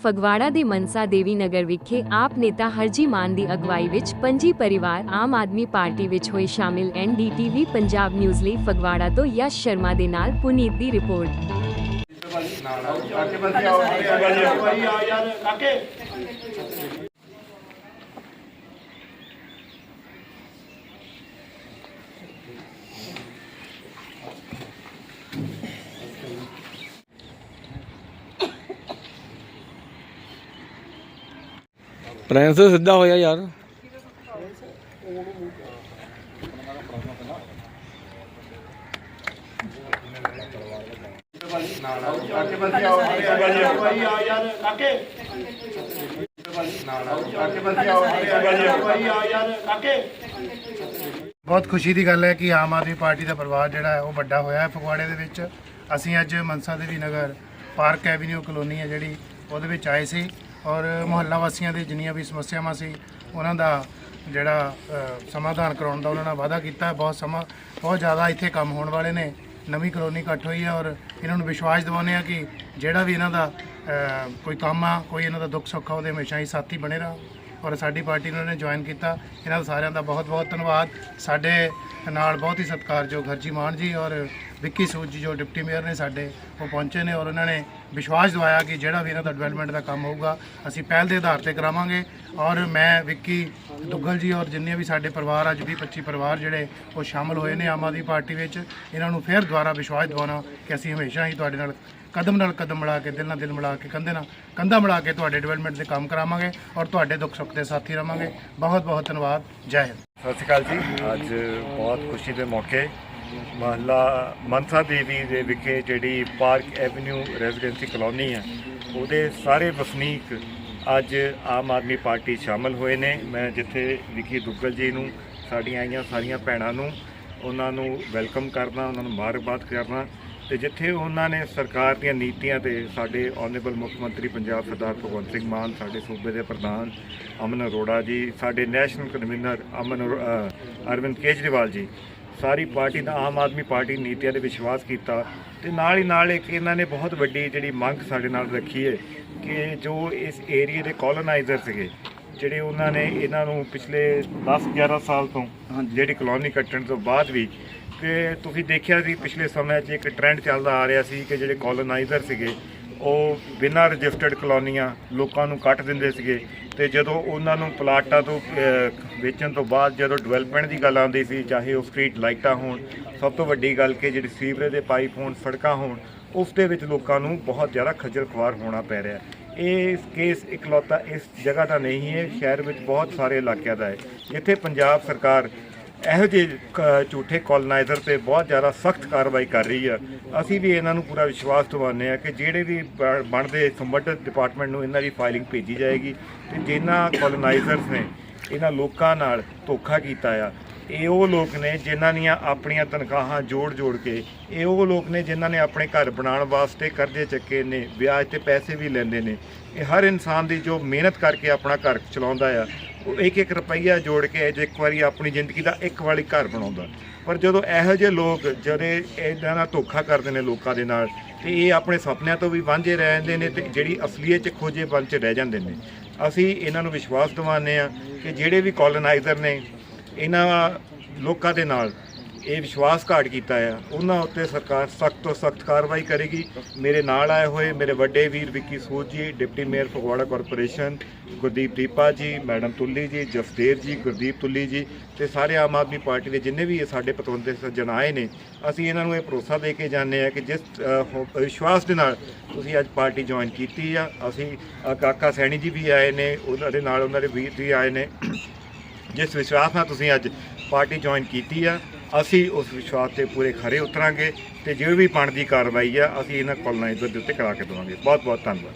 ਫਗਵਾੜਾ ਦੇ ਮਨਸਾ ਦੇਵੀ ਨਗਰ ਵਿਖੇ ਆਪ ਨੇਤਾ ਹਰਜੀ ਮਾਨ ਦੀ ਅਗਵਾਈ ਵਿੱਚ ਪੰਜੀ ਪਰਿਵਾਰ ਆਮ ਆਦਮੀ ਪਾਰਟੀ ਵਿੱਚ ਹੋਏ ਸ਼ਾਮਿਲ ਐਨਡੀਟੀਵੀ ਪੰਜਾਬ ਨਿਊਜ਼ ਲਈ ਫਗਵਾੜਾ ਤੋਂ ਯਸ਼ ਸ਼ਰਮਾ ਦੇ ਨਾਲ ਪੁਨੀਤ ਦੀ ਰਿਪੋਰਟ ਪ੍ਰਿੰਸ ਸਿੱਧਾ ਹੋਇਆ ਯਾਰ। ਬਹੁਤ ਖੁਸ਼ੀ ਦੀ ਗੱਲ ਹੈ ਕਿ ਆਮ ਆਦਮੀ ਪਾਰਟੀ ਦਾ ਪਰਿਵਾਰ ਜਿਹੜਾ ਹੈ ਉਹ ਵੱਡਾ ਹੋਇਆ ਹੈ ਫਗਵਾੜੇ ਦੇ ਵਿੱਚ। ਅਸੀਂ ਅੱਜ Mansa Devi Nagar park avenue colony ਹੈ ਜਿਹੜੀ, ਉਹਦੇ ਵਿੱਚ ਆਏ ਸੀ। ਔਰ ਮੁਹੱਲਾ ਵਾਸੀਆਂ ਦੀ ਜਿੰਨੀਆਂ ਵੀ ਸਮੱਸਿਆਵਾਂ ਸੀ, ਉਹਨਾਂ ਦਾ ਜਿਹੜਾ ਸਮਾਧਾਨ ਕਰਾਉਣ ਦਾ ਉਹਨਾਂ ਨਾਲ ਵਾਅਦਾ ਕੀਤਾ। ਬਹੁਤ ਸਮਾਂ, ਬਹੁਤ ਜ਼ਿਆਦਾ ਇੱਥੇ ਕੰਮ ਹੋਣ ਵਾਲੇ ਨੇ। ਨਵੀਂ ਕਲੋਨੀ ਇਕੱਠ ਹੋਈ ਹੈ ਔਰ ਇਹਨਾਂ ਨੂੰ ਵਿਸ਼ਵਾਸ ਦਿਵਾਉਂਦੇ ਆ ਕਿ ਜਿਹੜਾ ਵੀ ਇਹਨਾਂ ਦਾ ਕੋਈ ਕੰਮ ਆ, ਕੋਈ ਇਹਨਾਂ ਦਾ ਦੁੱਖ ਸੁੱਖ ਆ, ਉਹਦੇ ਹਮੇਸ਼ਾ ਹੀ ਸਾਥੀ ਬਣੇ ਰਹੋ। ਔਰ ਸਾਡੀ ਪਾਰਟੀ ਨੂੰ ਇਹਨਾਂ ਨੇ ਜੁਆਇਨ ਕੀਤਾ। ਇਹਨਾਂ ਦਾ ਸਾਰਿਆਂ ਦਾ ਬਹੁਤ ਬਹੁਤ ਧੰਨਵਾਦ। ਸਾਡੇ ਨਾਲ ਬਹੁਤ ਹੀ ਸਤਿਕਾਰਯੋਗ ਹਰਜੀ ਮਾਨ ਜੀ ਔਰ ਵਿੱਕੀ ਸੂਦ ਜੀ ਜੋ ਡਿਪਟੀ ਮੇਅਰ ਨੇ ਸਾਡੇ, ਉਹ ਪਹੁੰਚੇ ਨੇ ਔਰ ਉਹਨਾਂ ਨੇ ਵਿਸ਼ਵਾਸ ਦਿਵਾਇਆ ਕਿ ਜਿਹੜਾ ਵੀ ਇਹਨਾਂ ਦਾ ਡਿਵੈਲਪਮੈਂਟ ਦਾ ਕੰਮ ਹੋਊਗਾ, ਅਸੀਂ ਪਹਿਲ ਦੇ ਆਧਾਰ ਤੇ ਕਰਾਵਾਂਗੇ। ਔਰ ਮੈਂ ਵਿੱਕੀ ਦੁੱਗਲ ਜੀ ਔਰ ਜਿੰਨੇ ਵੀ ਸਾਡੇ ਪਰਿਵਾਰ, ਅੱਜ 20 25 ਪਰਿਵਾਰ ਜਿਹੜੇ ਉਹ ਸ਼ਾਮਲ ਹੋਏ ਨੇ ਆਮ ਆਦਮੀ ਪਾਰਟੀ ਵਿੱਚ, ਇਹਨਾਂ ਨੂੰ ਫਿਰ ਦੁਬਾਰਾ ਵਿਸ਼ਵਾਸ ਦਿਵਾਉਣਾ ਕਿ ਅਸੀਂ ਹਮੇਸ਼ਾ ਹੀ ਤੁਹਾਡੇ ਨਾਲ ਕਦਮ ਨਾਲ ਕਦਮ ਮਿਲਾ ਕੇ, ਦਿਲ ਨਾਲ ਦਿਲ ਮਿਲਾ ਕੇ, ਕੰਧੇ ਨਾਲ ਕੰਧਾ ਮਿਲਾ ਕੇ ਤੁਹਾਡੇ ਡਿਵੈਲਪਮੈਂਟ ਦੇ ਕੰਮ ਕਰਾਵਾਂਗੇ ਔਰ ਤੁਹਾਡੇ ਦੁੱਖ ਸੁੱਖ ਦੇ ਸਾਥੀ ਰਵਾਂਗੇ। ਬਹੁਤ ਬਹੁਤ ਧੰਨਵਾਦ। ਜੈ ਹਿੰਦ। ਸਤਿ ਸ਼੍ਰੀ ਅਕਾਲ ਜੀ। ਅੱਜ ਬਹੁਤ ਖੁਸ਼ੀ ਦੇ ਮੌਕੇ ਮਹੱਲਾ ਮਨਸਾ ਦੇਵੀ ਦੇ ਵਿਖੇ ਜਿਹੜੀ ਪਾਰਕ ਐਵਨਿਊ ਰੈਜ਼ੀਡੈਂਸੀ ਕਲੋਨੀ ਹੈ, ਉਹਦੇ ਸਾਰੇ ਵਸਨੀਕ ਅੱਜ ਆਮ ਆਦਮੀ ਪਾਰਟੀ ਸ਼ਾਮਲ ਹੋਏ ਨੇ। ਮੈਂ ਜਿੱਥੇ ਵਿਕੀ ਦੁੱਗਲ ਜੀ ਨੂੰ, ਸਾਡੀਆਂ ਆਈਆਂ ਸਾਰੀਆਂ ਭੈਣਾਂ ਨੂੰ, ਉਹਨਾਂ ਨੂੰ ਵੈਲਕਮ ਕਰਨਾ ਉਹਨਾਂ ਨੂੰ ਮੁਬਾਰਕਬਾਦ ਕਰਨਾ ਤੇ ਜਿੱਥੇ ਉਹਨਾਂ ਨੇ ਸਰਕਾਰ ਦੀਆਂ ਨੀਤੀਆਂ ਤੇ ਸਾਡੇ ਆਨਰੇਬਲ ਮੁੱਖ ਮੰਤਰੀ ਪੰਜਾਬ ਸਰਦਾਰ ਭਗਵੰਤ ਸਿੰਘ ਮਾਨ, ਸਾਡੇ ਸੂਬੇ ਦੇ ਪ੍ਰਧਾਨ ਅਮਨ ਅਰੋੜਾ ਜੀ, ਸਾਡੇ ਨੈਸ਼ਨਲ ਕਨਵੀਨਰ ਅਮਨ ਅਰੋ- ਅਰਵਿੰਦ ਕੇਜਰੀਵਾਲ ਜੀ ਸਾਰੀ ਪਾਰਟੀ ਦਾ ਆਮ ਆਦਮੀ ਪਾਰਟੀ ਨੀਤੀਆਂ ਤੇ ਵਿਸ਼ਵਾਸ ਕੀਤਾ ਤੇ ਨਾਲ ਹੀ ਨਾਲ ਇੱਕ ਇਹਨਾਂ ਨੇ ਬਹੁਤ ਵੱਡੀ ਜਿਹੜੀ ਮੰਗ ਸਾਡੇ ਨਾਲ ਰੱਖੀ ਹੈ ਕਿ ਜੋ ਇਸ ਏਰੀਆ ਦੇ ਕੋਲੋਨਾਈਜ਼ਰ ਸੀਗੇ ਜਿਹੜੇ ਉਹਨਾਂ ਨੇ ਇਹਨਾਂ ਨੂੰ ਪਿਛਲੇ 10 11 ਸਾਲ ਤੋਂ ਜਿਹੜੀ ਕਲੋਨੀ ਕੱਟਣ ਤੋਂ ਬਾਅਦ ਵੀ ਕਿ ਤੁਸੀਂ ਦੇਖਿਆ ਸੀ ਪਿਛਲੇ ਸਮੇਂ 'ਚ ਇੱਕ ਟ੍ਰੈਂਡ ਚੱਲਦਾ ਆ ਰਿਹਾ ਸੀ ਕਿ ਜਿਹੜੇ ਕੋਲੋਨਾਈਜ਼ਰ ਸੀਗੇ ਉਹ ਬਿਨਾਂ ਰਜਿਸਟਰਡ ਕਲੋਨੀਆਂ ਲੋਕਾਂ ਨੂੰ ਕੱਟ ਦਿੰਦੇ ਸੀਗੇ। ਤੇ ਜਦੋਂ ਉਹਨਾਂ ਨੂੰ ਪਲਾਟਾਂ ਤੋਂ ਵੇਚਣ ਤੋਂ ਬਾਅਦ ਜਦੋਂ ਡਿਵੈਲਪਮੈਂਟ ਦੀ ਗੱਲ ਆਉਂਦੀ ਸੀ, ਚਾਹੇ ਉਹ ਸਟਰੀਟ ਲਾਈਟਾਂ ਹੋਣ, ਸਭ ਤੋਂ ਵੱਡੀ ਗੱਲ ਕਿ ਜਿਹੜੀ ਸੀਵਰੇਜ ਦੇ ਪਾਈਪ ਹੋਣ, ਸੜਕਾਂ ਹੋਣ, ਉਸ ਦੇ ਵਿੱਚ ਲੋਕਾਂ ਨੂੰ ਬਹੁਤ ਜ਼ਿਆਦਾ ਖੱਜਲ ਖੁਆਰ ਹੋਣਾ ਪੈ ਰਿਹਾ ਇਹ ਕੇਸ ਇਕਲੌਤਾ ਇਸ ਜਗ੍ਹਾ ਦਾ ਨਹੀਂ ਹੈ, ਸ਼ਹਿਰ ਵਿੱਚ ਬਹੁਤ ਸਾਰੇ ਇਲਾਕਿਆਂ ਦਾ ਹੈ। ਜਿੱਥੇ ਪੰਜਾਬ ਸਰਕਾਰ ਇਹੋ ਜਿਹੇ, ਕ- ਝੂਠੇ ਕੋਲਨਾਈਜ਼ਰ ਤੇ ਬਹੁਤ ਜ਼ਿਆਦਾ ਸਖਤ ਕਾਰਵਾਈ ਕਰ ਰਹੀ ਆ। ਅਸੀਂ ਵੀ ਇਹਨਾਂ ਨੂੰ ਪੂਰਾ ਵਿਸ਼ਵਾਸ ਦਿਵਾਉਂਦੇ ਆ ਕਿ ਜਿਹੜੇ ਵੀ ਬ- ਬਣਦੇ ਸੰਬੰਧਿਤ ਡਿਪਾਰਟਮੈਂਟ ਨੂੰ ਇਹਨਾਂ ਦੀ ਫਾਈਲਿੰਗ ਭੇਜੀ ਜਾਏਗੀ ਤੇ ਜਿਨ੍ਹਾਂ ਕੋਲੋਨਾਈਜ਼ਰਸ ਨੇ ਇਹਨਾਂ ਲੋਕਾਂ ਨਾਲ ਧੋਖਾ ਕੀਤਾ ਆ, ਇਹ ਉਹ ਲੋਕ ਨੇ ਜਿਨ੍ਹਾਂ ਦੀਆਂ ਆਪਣੀਆਂ ਤਨਖਾਹਾਂ ਜੋੜ-ਜੋੜ ਕੇ, ਇਹ ਉਹ ਲੋਕ ਨੇ ਜਿਨ੍ਹਾਂ ਨੇ ਆਪਣੇ ਘਰ ਬਣਾਉਣ ਵਾਸਤੇ ਕਰਜ਼ੇ ਚੱਕੇ ਨੇ, ਵਿਆਜ ਤੇ ਪੈਸੇ ਵੀ ਲੈਂਦੇ ਨੇ। ਇਹ ਹਰ ਇਨਸਾਨ ਦੀ ਜੋ ਮਿਹਨਤ ਕਰਕੇ ਆਪਣਾ ਘਰ ਚਲਾਉਂਦਾ ਆ ਉਹ ਇੱਕ ਇੱਕ ਰੁਪਈਆ ਜੋੜ ਕੇ ਜੇ ਇੱਕ ਵਾਰੀ ਆਪਣੀ ਜ਼ਿੰਦਗੀ ਦਾ ਇੱਕ ਵਾਰੀ ਘਰ ਬਣਾਉਂਦਾ। ਪਰ ਜਦੋਂ ਇਹੋ ਜਿਹੇ ਲੋਕ ਜਿਹੜੇ ਇਹਨਾਂ ਦਾ ਧੋਖਾ ਕਰਦੇ ਨੇ ਲੋਕਾਂ ਦੇ ਨਾਲ, ਤੇ ਇਹ ਆਪਣੇ ਸੁਪਨਿਆਂ ਤੋਂ ਵੀ ਵਾਂਝੇ ਰਹਿ ਜਾਂਦੇ ਨੇ ਤੇ ਜਿਹੜੀ ਅਸਲੀਅਤ 'ਚ ਖੋਜੇ ਬਣ 'ਚ ਰਹਿ ਜਾਂਦੇ ਨੇ। ਅਸੀਂ ਇਹਨਾਂ ਨੂੰ ਵਿਸ਼ਵਾਸ ਦਿਵਾਉਂਦੇ ਆ ਕਿ ਜਿਹੜੇ ਵੀ ਕੋਲੋਨਾਈਜ਼ਰ ਨੇ, ਇਹਨਾਂ ਲੋਕਾਂ ਦੇ ਨਾਲ ਇਹ ਵਿਸ਼ਵਾਸਘਾਤ ਕੀਤਾ ਆ। ਉਹਨਾਂ ਉੱਤੇ ਸਰਕਾਰ ਸਖਤ ਤੋਂ ਸਖਤ ਕਾਰਵਾਈ ਕਰੇਗੀ। ਮੇਰੇ ਨਾਲ ਆਏ ਹੋਏ ਮੇਰੇ ਵੱਡੇ ਵੀਰ Vicky Sood ji, deputy mayor Phagwara corporation, Gurdeep Deepa ji, madam Tulli ਜੀ, ਜਸਦੇਵ ਜੀ, ਗੁਰਦੀਪ ਤੁੱਲੀ ਜੀ ਤੇ ਸਾਰੇ ਆਮ ਆਦਮੀ ਪਾਰਟੀ ਦੇ ਜਿੰਨੇ ਵੀ ਇਹ ਸਾਡੇ ਪਤਵੰਤੇ ਸੱਜਣ ਆਏ ਨੇ, ਅਸੀਂ ਇਹਨਾਂ ਨੂੰ ਇਹ ਭਰੋਸਾ ਦੇ ਕੇ ਜਾਂਦੇ ਆ ਕਿ ਜਿਸ ਵਿਸ਼ਵਾਸ ਦੇ ਨਾਲ ਤੁਸੀਂ ਅੱਜ ਪਾਰਟੀ ਜੁਆਇਨ ਕੀਤੀ ਆ। ਅਸੀਂ ਕਾਕਾ ਸੈਣੀ ਜੀ ਵੀ ਆਏ ਨੇ, ਉਹਨਾਂ ਦੇ ਨਾਲ ਉਹਨਾਂ ਦੇ ਵੀਰ ਵੀ ਆਏ ਨੇ। ਜਿਸ ਵਿਸ਼ਵਾਸ ਨਾਲ ਤੁਸੀਂ ਅੱਜ ਪਾਰਟੀ ਜੁਆਇਨ ਕੀਤੀ ਆ ਅਸੀਂ ਉਸ ਵਿਸ਼ਵਾਸ ਤੇ ਪੂਰੇ ਖਰੇ ਉਤਰਾਂਗੇ ਤੇ ਜੋ ਵੀ ਬਣਦੀ ਕਾਰਵਾਈ ਆ, ਅਸੀਂ ਇਹਨਾਂ ਕੋਲੋਨਾਈਜ਼ਰ ਦੇ ਉੱਤੇ ਕਰਾ ਕੇ ਦੇਵਾਂਗੇ। ਬਹੁਤ ਬਹੁਤ ਧੰਨਵਾਦ।